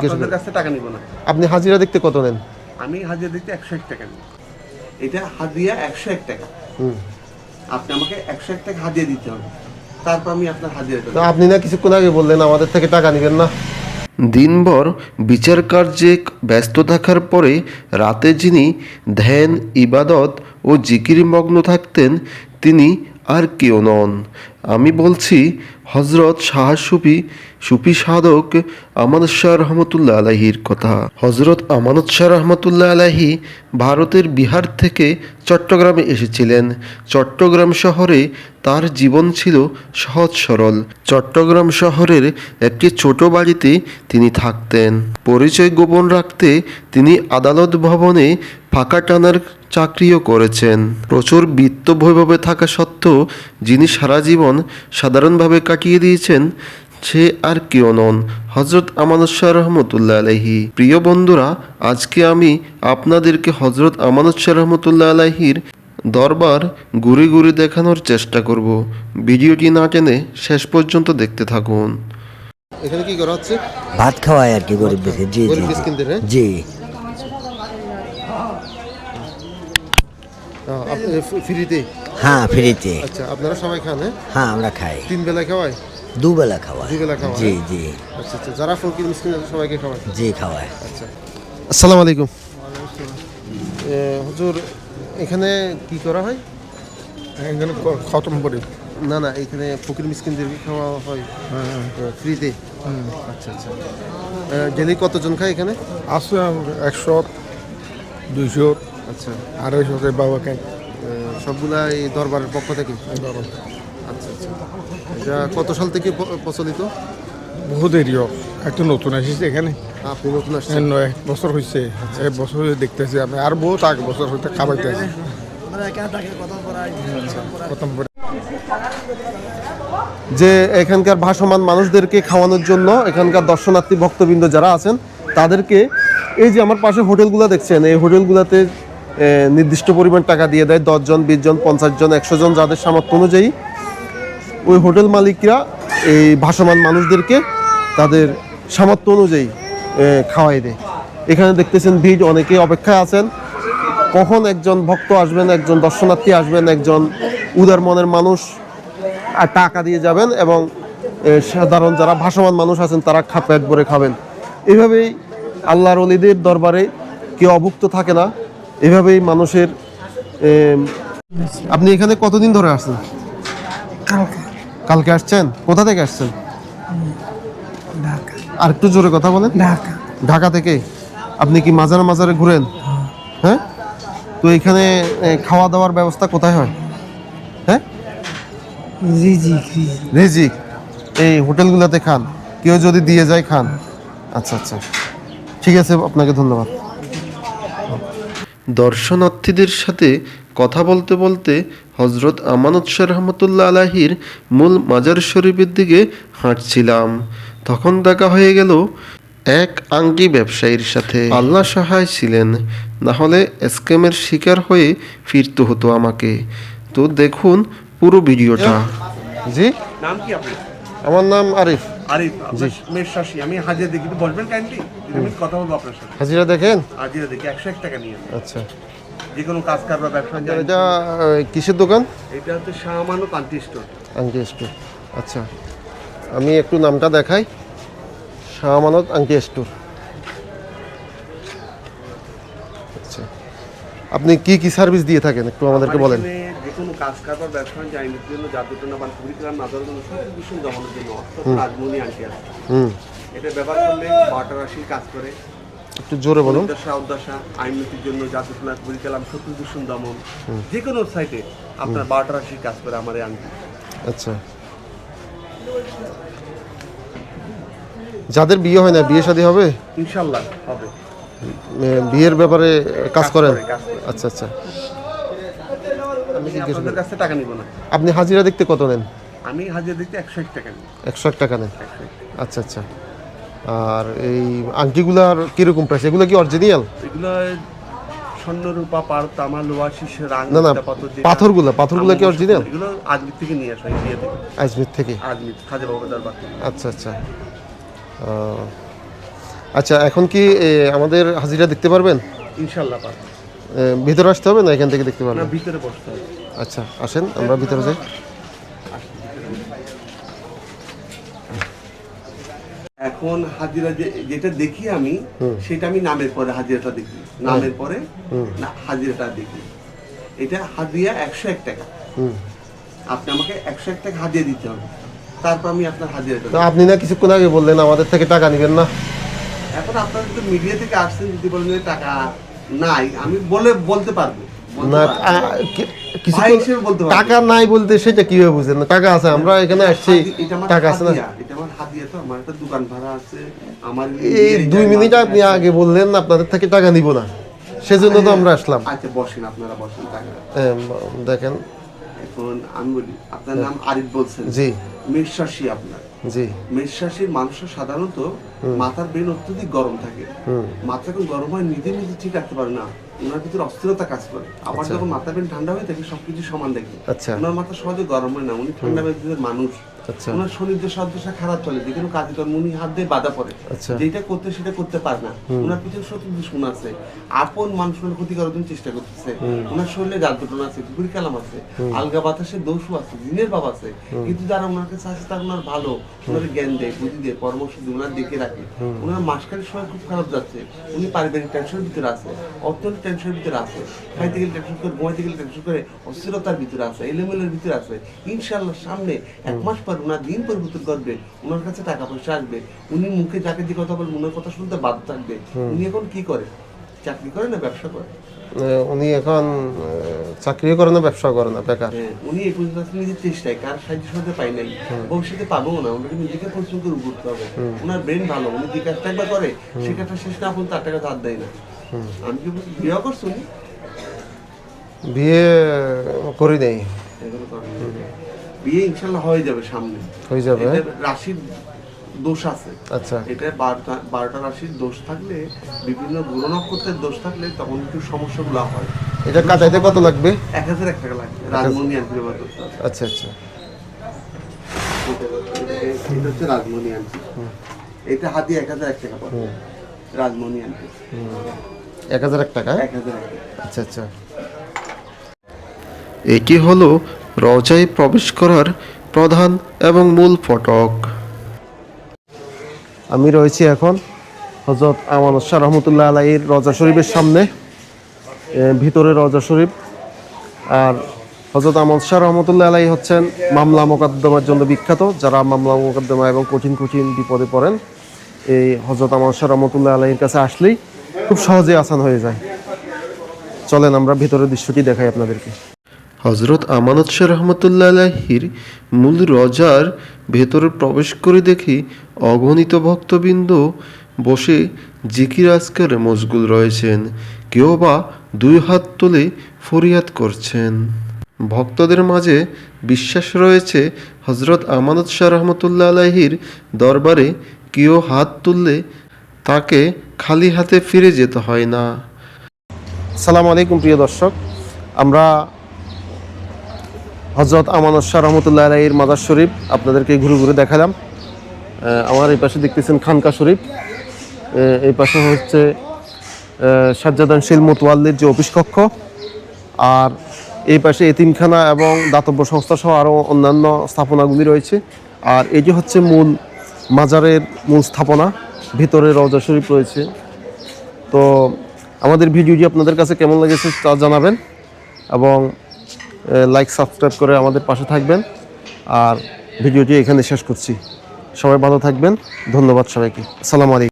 আপনাদের কাছে টাকা নিব না। আপনি হাজিরা দেখতে কত নেন? আমি হাজিরা দিতে একশো এক টাকা নিই এটা হাজিরা একশো এক টাকা। আপনি আমাকে একশো এক টাকা হাজিরা দিতে হবে। তারপর আমি আপনার হাজিরা আপনি না কিছুক্ষণ আগে বললেন আমাদের থেকে টাকা নেবেন না। দিনভর বিচার কার্যে ব্যস্ত থাকার পরে রাতে যিনি ধ্যান ইবাদত ও জিকির মগ্ন থাকতেন তিনি আর কেউ নন। আমি বলছি হজরত শাহ সুফি সুফি সাধক আমানত শাহ রহমতুল্লাহ আলাহির কথা। হজরত আমানত শাহ রহমতুল্লাহ আলাহি ভারতের বিহার থেকে চট্টগ্রামে এসেছিলেন। চট্টগ্রাম শহরে তার জীবন ছিল সহজ সরল। চট্টগ্রাম শহরের একটি ছোট বাড়িতে তিনি থাকতেন। পরিচয় গোপন রাখতে তিনি আদালত ভবনে ফাঁকা টানার চাকরিও করেছেন। প্রচুর বিত্ত বৈভবে থাকা সত্ত্বেও যিনি সারা জীবন সাধারণভাবে কাটিয়ে দিয়েছেন সে আর কেউ নন হজরত আমানত শাহ রহমতুল্লাহ আলহি প্রিয় বন্ধুরা আজকে আমি আপনাদেরকে হজরত আমানত শাহ রহমতুল্লাহ আলহির দরবার ঘুরে ঘুরে দেখানোর চেষ্টা করব। ভিডিওটি না টেনে শেষ পর্যন্ত দেখতে থাকুন। এখানে কি করা হচ্ছে? ভাত খাওয়ায় আর কি গরিব দুঃখী জি জি গরিব জি। মিসকিনদের, হ্যাঁ? জি আহ, আপনি ফ- ফ্রিতে? হ্যাঁ ফ্রিতে। আচ্ছা আপনারা সবাই খান হ্যাঁ? হ্যাঁ আমরা খাই। তিন বেলা খাওয়ায়? দুবেলা খাওয়াই দুবেলা খাওয়ায়? জি জি। আচ্ছা আচ্ছা যারা ফকির মিসকিন আছে সবাইকে খাওয়ায়। জি খাওয়ায়। আচ্ছা। আসসালামু আলাইকুম। হুজুর এখানে কি করা হয়? এখানে খতম করি। না না এখানে ফকির মিসকিনদেরকে খাওয়া হয় ফ্রিতে। আচ্ছা আচ্ছা। ডেলি কতজন খায় এখানে? আছে একশো দুইশো। আচ্ছা। আড়াইশো বাবা খাই এ, সবগুলা দরবারের পক্ষ থেকে? আচ্ছা আচ্ছা। এটা কত সাল থেকে প্রচলিত? বহু দেরি হোক একটু নতুন আসিছে এখানে। আপনি নতুন আসছেন? নয় এক বছর হয়েছে এক বছর হয়ে দেখতেছি আমি। আর বহুত আগ বছর হইতে খাবাইতে আছি যে এখানকার ভাসমান মানুষদেরকে খাওয়ানোর জন্য এখানকার দর্শনার্থী ভক্তবৃন্দ যারা আছেন তাদেরকে এই যে আমার পাশে হোটেলগুলো দেখছেন এই হোটেলগুলোতে নির্দিষ্ট পরিমাণ টাকা দিয়ে দেয়, দশজন বিশ জন পঞ্চাশ জন একশো জন যাদের সামর্থ্য অনুযায়ী। ওই হোটেল মালিকরা এই ভাসমান মানুষদেরকে তাদের সামর্থ্য অনুযায়ী খাওয়াই দেয়। এখানে দেখতেছেন ভিড় অনেকে অপেক্ষায় আছেন। কখন একজন ভক্ত আসবেন, একজন দর্শনার্থী আসবেন, একজন উদার মনের মানুষ আর টাকা দিয়ে যাবেন এবং সাধারণ যারা ভাসমান মানুষ আছেন, তারা খা পেট ভরে খাবেন। এভাবেই আল্লাহর অলিদের দরবারে কেউ অভুক্ত থাকে না। এভাবেই মানুষের আপনি এখানে কতদিন ধরে আসছেন? কালকে। কালকে আসছেন? কোথা থেকে আসছেন? ঢাকা। আর একটু জোরে কথা বলেন। ঢাকা। ঢাকা থেকে? আপনি কি মাজারে মাজারে ঘুরেন? হ্যাঁ। তো এখানে খাওয়া দাওয়ার ব্যবস্থা কোথায় হয়? হ্যাঁ? জি জি জি। রিজিক। এই হোটেলগুলোতে খান। কেউ যদি দিয়ে যায় খান। আচ্ছা আচ্ছা। ঠিক আছে আপনাকে ধন্যবাদ। দর্শনার্থীদের সাথে কথা বলতে বলতে হজরত আমানত শাহ রহমতুল্লাহ আলাহির মূল মাজার শরীফের দিকে হাঁটছিলাম। তখন দেখা হয়ে গেল এক আংটি ব্যবসায়ীর সাথে। আল্লাহ সহায় ছিলেন না হলে স্ক্যামের শিকার হয়ে ফিরতে হতো আমাকে। তো দেখুন পুরো ভিডিওটা। জি? নাম কি আপনার? আমার নাম আরিফ। আরিফ আপনার মেয়ের আমি হাজিরা দেখি একটু বসবেন কাইন্ডলি কথা বলব আপনার সাথে। হাজিরা দেখেন? হাজিরা দেখি একশো এক টাকা নিয়ে আচ্ছা। যে কোনো কাজ কারবার ব্যবসা এটা কিসের দোকান? এটা হচ্ছে কান্তি স্টোর আংটি স্টোর আচ্ছা। আমি একটু নামটা দেখাই। শাহমানত আংটি স্টোর আচ্ছা। আপনি কি কি সার্ভিস দিয়ে থাকেন? একটু আমাদেরকে বলেন। কোনো কাজ কারবার ব্যবসা আইনের জন্য জাদুটনা বা কুড়িগ্রাম নাদার জন্য সব দূষণ দমনের জন্য অর্থাৎ রাজমণি আনটি আছে। এটা ব্যবহার করলে বারোটা রাশির কাজ করে। একটু জোরে বলুন। দশা উদ্দশা আইনতির জন্য জাদুটনা কুড়িগ্রাম শত্রু দূষণ দমন যে কোনো সাইটে আপনার বারোটা রাশির কাজ করে আমার এই আংটি আচ্ছা। যাদের বিয়ে হয় না বিয়ে শাদী হবে? ইনশাল্লাহ হবে। বিয়ের ব্যাপারে কাজ করেন? আচ্ছা আচ্ছা। আপনাদের কাছে টাকা নিব না। আপনি হাজিরা দেখতে কত নেন? আমি হাজিরা দিতে একশো এক টাকা নিই। একশো এক টাকা নেন? আচ্ছা আচ্ছা। আর এই আংটিগুলার কীরকম প্রাইস এগুলো কি অরিজিনাল এগুলো স্বর্ণ রূপা পার তামা লোহা শীর্ষ রাং না, না, পাথরগুলো, পাথরগুলো কি original? এগুলো আজমির থেকে নিয়ে আসা ইন্ডিয়া থেকে। আজমির থেকে? আজমির খাজা বাবা দরবার আচ্ছা আচ্ছা। আচ্ছা এখন কি আমাদের হাজিরা দেখতে পারবেন? ইনশাল্লাহ পারব। এ, ভিতরে আসতে হবে না এখান থেকে দেখতে পারবেন? ভিতরে বসতে হবে। আচ্ছা আসেন আমরা ভিতরে যাই। এখন হাজিরা যে- যেটা দেখি আমি সেটা আমি নামের পরে হাজিরাটা দেখি। নামের পরে না হাজিরাটা দেখি। এটা হাজিরা একশো এক টাকা। আপনি আমাকে একশো এক টাকা হাজিরা দিতে হবে। তারপর আমি আপনার হাজিরাটা তো আপনি না কিছুক্ষণ আগে বললেন আমাদের থেকে টাকা নেবেন না। এখন আপনারা যদি মিডিয়া থেকে আসছেন যদি বলেন টাকা নাই আমি বলে বলতে পারব। না। টাকা নাই বলতে সেটা কীভাবে বুঝেন? না টাকা আছে আমরা এখানে আসছি। টাকা আছে না? এই দুই মিনিট আপনি আগে বললেন আপনাদের থেকে টাকা নিব না। সেজন্য তো আমরা আসলাম। আচ্ছা বসেন আপনারা বসেন টাকা দেখেন। এখন আমি বলি আপনার নাম আরিফ বলছেন। জি। মেষরাশি আপনার। জি। মেষরাশির মানুষের সাধারণত মাথার ব্রেন অত্যধিক গরম থাকে। মাথা যখন গরম হয় নিজে নিজে ঠিক রাখতে পারে না। ওনার ভিতরে অস্থিরতা কাজ করে। আবার যখন মাথা ব্রেন ঠান্ডা হয়ে থাকে সবকিছু সমান দেখে। আচ্ছা। ওনার মাথা সহজে গরম হয় না। উনি ঠান্ডা মেজাজের মানুষ। আচ্ছা। ওনার শরীর যে খারাপ চলে যে কোনো কাজে কর্ম উনি হাত দিয়ে বাধা পড়ে। আচ্ছা। যেটা করতে সেটা করতে পারে না। ওনার পিছনে শত্রু দুশ্মন আছে। আপন মানুষের ক্ষতি করার জন্য চেষ্টা করতেছে। ওনার শরীরে দুটন আছে ঘুরি কালাম আছে আলগা বাতাসে দোষও আছে দিনের বাবা আছে। কিন্তু যারা ওনার কাছে আছে তারা ওনার ভালো ওনার জ্ঞান দেয় বুদ্ধি দেয় পরামর্শ দিয়ে ওনার দেখে রাখে। ওনার মাসকালের সময় খুব খারাপ যাচ্ছে। উনি পারিবারিক টেনশনের ভিতরে আছে অত্যন্ত টেনশনের ভিতরে আছে খাইতে গেলে টেনশন করে ঘুমাইতে গেলে টেনশন করে অস্থিরতার ভিতরে আছে এলোমেলোর ভিতরে আছে। ইনশাল্লাহ সামনে এক মাস পর ওনার দিন পরিবর্তন করবে ওনার কাছে টাকা পয়সা আসবে উনি মুখে যাকে দিয়ে কথা বলবেন ওনার কথা শুনতে বাধ্য থাকবে। উনি এখন কি করে? চাকরি করে না ব্যবসা করে? উনি এখন চাকরিও করে না ব্যবসা করে না বেকার। হ্যাঁ, উনি পর্যন্ত আসলে নিজের চেষ্টায় কার সাহায্য সাথে পাই নাই। ভবিষ্যতে পাবো না ওনাকে নিজেকে পরিশ্রম করে করতে হবে। ওনার ব্রেন ভালো উনি যে কাজটা একবার করে সে কাজটা শেষ না পর্যন্ত তার টাকা ধার দেয় না। আমি কি বিয়ে করছ বিয়ে করি না। বিয়ে ইনশাল্লাহ হয়ে যাবে সামনে। হয়ে যাবে? রাশির দোষ আছে। আচ্ছা। এটা বারোটা বারোটা রাশির দোষ থাকলে বিভিন্ন গ্রহ নক্ষত্রের দোষ থাকলে তখন একটু সমস্যাগুলো হয়। এটা কাটাইতে কত লাগবে? এক হাজার এক টাকা লাগবে। রাজমণি আনতে ব্যবহার করতে আচ্ছা আচ্ছা। এটা- হচ্ছে রাজমণি আনতে। এটা হাতি এক হাজার এক টাকা পড়বে রাজমণি আনতে। এক হাজার এক টাকা? এক হাজার আচ্ছা আচ্ছা। এটি হলো? রজায় প্রবেশ করার প্রধান এবং মূল ফটক। আমি রয়েছি এখন হজরত আমানত শাহ রহমতুল্লাহ আলাইয়ের রজা শরীফের সামনে ভিতরে রজা শরীফ। আর হজরত আমানত শাহ রহমতুল্লাহ আলাই হচ্ছেন মামলা মোকদ্দমার জন্য বিখ্যাত, যারা মামলা মোকদ্দমা এবং কঠিন কঠিন বিপদে পড়েন, এই হজরত আমানত শাহ রহমতুল্লাহ আলাইয়ের কাছে আসলেই খুব সহজে আসান হয়ে যায়। চলেন আমরা ভিতরের দৃশ্যটি দেখাই আপনাদেরকে। হজরত আমানত শাহ রহমতুল্লাহ আলাহির মূল রজার ভেতরে প্রবেশ করে দেখি অগণিত ভক্তবৃন্দ বসে জিকির আজকারে মশগুল রয়েছেন। কেউ বা দুই হাত তুলে ফরিয়াদ করছেন। ভক্তদের মাঝে বিশ্বাস রয়েছে হজরত আমানত শাহ রহমতুল্লাহ আলাহির দরবারে কেউ হাত তুললে তাকে খালি হাতে ফিরে যেতে হয় না। সালাম আলাইকুম প্রিয় দর্শক, আমরা হজরত আমানত শাহ রহমতুল্লাহ আলাইয়ের মাদার শরীফ, আপনাদেরকে ঘুরে ঘুরে দেখালাম। আমার এই পাশে দেখতেছেন খানকা শরীফ। এই পাশে হচ্ছে সাজ্জাদান শিল মোতওয়াল্লির যে অফিস কক্ষ আর এই পাশে এতিমখানা এবং দাতব্য সংস্থা সহ আরও অন্যান্য স্থাপনাগুলি রয়েছে। আর এটি হচ্ছে মূল মাজারের মূল স্থাপনা। ভিতরে রজা শরীফ রয়েছে। তো আমাদের ভিডিওটি আপনাদের কাছে কেমন লেগেছে তা জানাবেন। এবং লাইক সাবস্ক্রাইব করে আমাদের পাশে থাকবেন। আর ভিডিওটি এখানে শেষ করছি। সবাই ভালো থাকবেন। ধন্যবাদ সবাইকে। সালাম আলাইকুম।